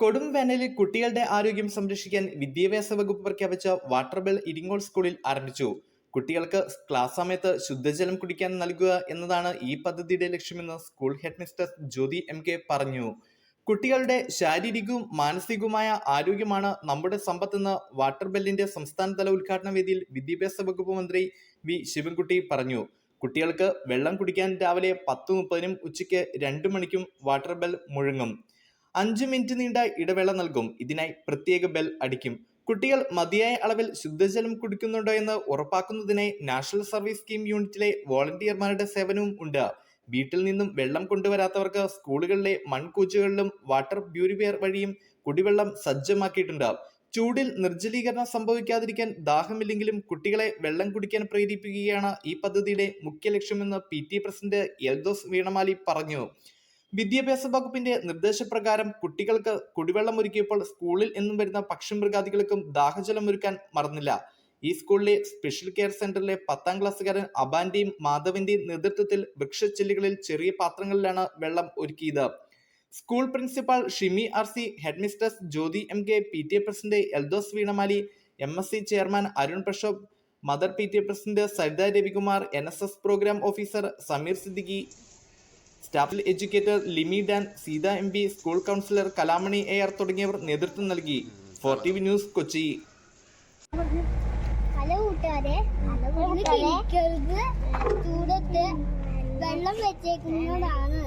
കൊടും വേനലിൽ കുട്ടികളുടെ ആരോഗ്യം സംരക്ഷിക്കാൻ വിദ്യാഭ്യാസ വകുപ്പ് പ്രഖ്യാപിച്ച വാട്ടർ ബെൽ ഇരിങ്ങോൾ സ്കൂളിൽ ആരംഭിച്ചു. കുട്ടികൾക്ക് ക്ലാസ് സമയത്ത് ശുദ്ധജലം കുടിക്കാൻ നൽകുക എന്നതാണ് ഈ പദ്ധതിയുടെ ലക്ഷ്യമെന്ന് school headmistress Jyothi M K പറഞ്ഞു. കുട്ടികളുടെ ശാരീരികവും മാനസികവുമായ ആരോഗ്യമാണ് നമ്മുടെ സമ്പത്തെന്ന് വാട്ടർ ബെല്ലിന്റെ സംസ്ഥാനതല ഉദ്ഘാടന വേദിയിൽ വിദ്യാഭ്യാസ വകുപ്പ് മന്ത്രി വി ശിവൻകുട്ടി പറഞ്ഞു. കുട്ടികൾക്ക് വെള്ളം കുടിക്കാൻ രാവിലെ പത്ത് മുപ്പതിനും ഉച്ചയ്ക്ക് രണ്ട് മണിക്കും വാട്ടർ ബെൽ മുഴങ്ങും. അഞ്ച് മിനിറ്റ് നീണ്ട ഇടവേള നൽകും. ഇതിനായി പ്രത്യേക ബെൽ അടിക്കും. കുട്ടികൾ മതിയായ അളവിൽ ശുദ്ധജലം കുടിക്കുന്നുണ്ടോ എന്ന് ഉറപ്പാക്കുന്നതിനായി നാഷണൽ സർവീസ് സ്കീം യൂണിറ്റിലെ വോളണ്ടിയർമാരുടെ സേവനവും ഉണ്ട്. വീട്ടിൽ നിന്നും വെള്ളം കൊണ്ടുവരാത്തവർക്ക് സ്കൂളുകളിലെ മൺകൂച്ചുകളിലും വാട്ടർ പ്യൂരിഫയർ വഴിയും കുടിവെള്ളം സജ്ജമാക്കിയിട്ടുണ്ട്. ചൂടിൽ നിർജലീകരണം സംഭവിക്കാതിരിക്കാൻ ദാഹമില്ലെങ്കിലും കുട്ടികളെ വെള്ളം കുടിക്കാൻ പ്രേരിപ്പിക്കുകയാണ് ഈ പദ്ധതിയുടെ മുഖ്യ ലക്ഷ്യമെന്ന് P T president Eldhos Veenamali പറഞ്ഞു. വിദ്യാഭ്യാസ വകുപ്പിന്റെ നിർദ്ദേശപ്രകാരം കുട്ടികൾക്ക് കുടിവെള്ളം ഒരുക്കിയപ്പോൾ സ്കൂളിൽ എന്നും വരുന്ന പക്ഷിമൃഗാദികൾക്കും ദാഹജലം ഒരുക്കാൻ മറന്നില്ല. ഈ സ്കൂളിലെ സ്പെഷ്യൽ കെയർ സെന്ററിലെ പത്താം ക്ലാസ്സുകാരൻ അബാന്റെയും മാധവന്റെയും നേതൃത്വത്തിൽ വൃക്ഷച്ചെല്ലുകളിൽ ചെറിയ പാത്രങ്ങളിലാണ് വെള്ളം ഒരുക്കിയത്. School principal Shimi R C headmistress Jyothi M K P T A president Eldhos Veenamali M S C chairman Arun Prashob mother P T A president Saritha Ravikumar N S S programme officer Sameer Siddiqui staff educator Limi Dan Seetha M P school councillor Kalamani A R തുടങ്ങിയവർ നേതൃത്വം നൽകി. Four T V news Kochi. Hello കൂട്ടുകാരെ. ചൂടത്ത് വെള്ളം വെച്ചേക്കുന്നതാണ്.